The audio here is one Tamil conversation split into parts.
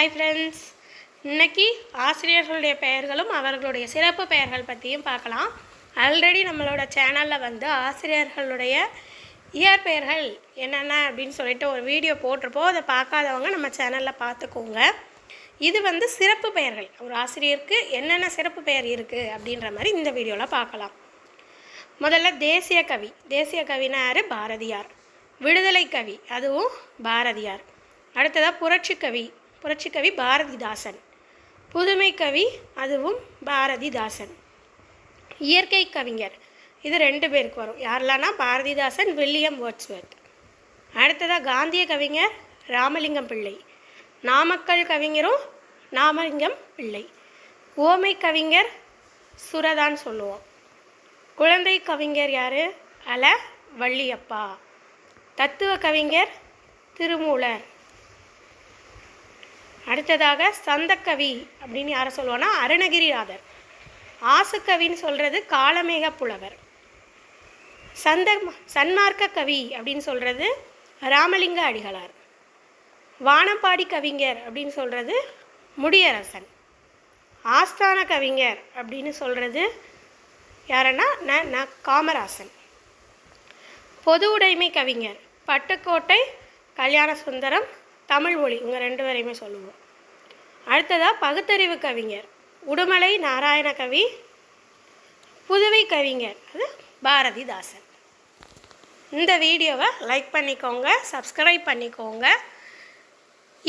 ஹாய் ஃப்ரெண்ட்ஸ் இன்றைக்கி ஆசிரியர்களுடைய பெயர்களும் அவர்களுடைய சிறப்பு பெயர்கள் பற்றியும் பார்க்கலாம். ஆல்ரெடி நம்மளோட சேனலில் வந்து ஆசிரியர்களுடைய இயற்பெயர்கள் என்னென்ன அப்படின்னு சொல்லிட்டு ஒரு வீடியோ போட்டிருப்போம். அதை பார்க்காதவங்க நம்ம சேனலில் பார்த்துக்கோங்க. இது வந்து சிறப்பு பெயர்கள். ஒரு ஆசிரியருக்கு என்னென்ன சிறப்பு பெயர் இருக்குது அப்படின்ற மாதிரி இந்த வீடியோவில் பார்க்கலாம். முதல்ல தேசிய கவி. தேசிய கவினார் பாரதியார். விடுதலை கவி. அதுவும் பாரதியார். அடுத்ததாக புரட்சி கவி. புரட்சிக்கவி பாரதிதாசன். புதுமை கவி அதுவும் பாரதிதாசன். இயற்கை கவிஞர். இது ரெண்டு பேருக்கு வரும். யாரெல்லாம்னா பாரதிதாசன் வில்லியம் வேர்ட்ஸ்வர்த் அடுத்ததாக காந்திய கவிஞர் ராமலிங்கம் பிள்ளை. நாமக்கல் கவிஞரும் நாமலிங்கம் பிள்ளை. ஓமை கவிஞர் சுரதான் சொல்லுவோம். குழந்தை கவிஞர் யார்? அல வள்ளியப்பா. தத்துவ கவிஞர் திருமூலர். அடுத்ததாக சந்தக்கவி அப்படின்னு யாரை சொல்லுவோன்னா அருணகிரிநாதர். ஆசுக்கவின்னு சொல்கிறது காலமேக புலவர். சந்த சன்மார்க்க கவி அப்படின்னு சொல்கிறது ராமலிங்க அடிகளார். வானம்பாடி கவிஞர் அப்படின்னு சொல்கிறது முடியரசன். ஆஸ்தான கவிஞர் அப்படின்னு சொல்கிறது யாருன்னா ந ந காமராசன். பொது உடைமை கவிஞர் பட்டுக்கோட்டை கல்யாண சுந்தரம் தமிழ்மொழி இவங்க ரெண்டு பேரையுமே சொல்லுவோம். அடுத்ததாக பகுத்தறிவு கவிஞர். உடுமலை நாராயண கவி புதுவை கவிஞர் அது பாரதிதாசன். இந்த வீடியோவை லைக் பண்ணிக்கோங்க சப்ஸ்கிரைப் பண்ணிக்கோங்க.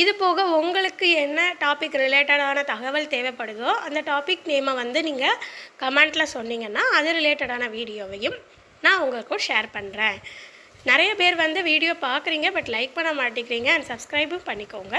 இது போக உங்களுக்கு என்ன டாபிக் ரிலேட்டடான தகவல் தேவைப்படுதோ அந்த டாபிக் நேமை வந்து நீங்கள் கமெண்ட்டில் சொன்னீங்கன்னா அது ரிலேட்டடான வீடியோவையும் நான் உங்களுக்கும் ஷேர் பண்ணுறேன் நிறைய பேர் வந்து வீடியோ பார்க்குறீங்க பட் லைக் பண்ண மாட்டேங்கிறீங்க அண்ட் சப்ஸ்கிரைபும் பண்ணிக்கோங்க.